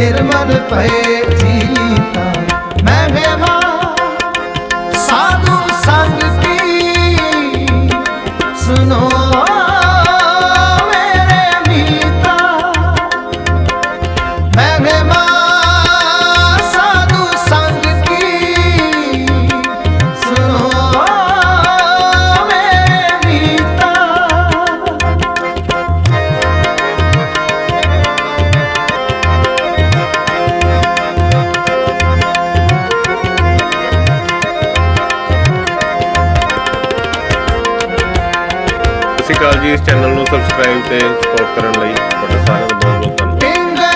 ਨਿਰਮਲ ਭਏ ਜੀਤਾ। ਮਹਿਮਾ ਸਾਧੂ ਸੰਗ ਕੀ ਸੁਨੋ ਮੇਰੇ ਮੀਤਾ ਮਹਿਮਾ ਸਾਧੂ ਸਤਿ ਸ਼੍ਰੀ ਅਕਾਲ ਜੀ। ਇਸ ਚੈਨਲ ਨੂੰ ਸਬਸਕ੍ਰਾਈਬ ਤੇ ਸਪੋਰਟ ਕਰਨ ਲਈ ਤੁਹਾਡਾ ਸਾਰਿਆਂ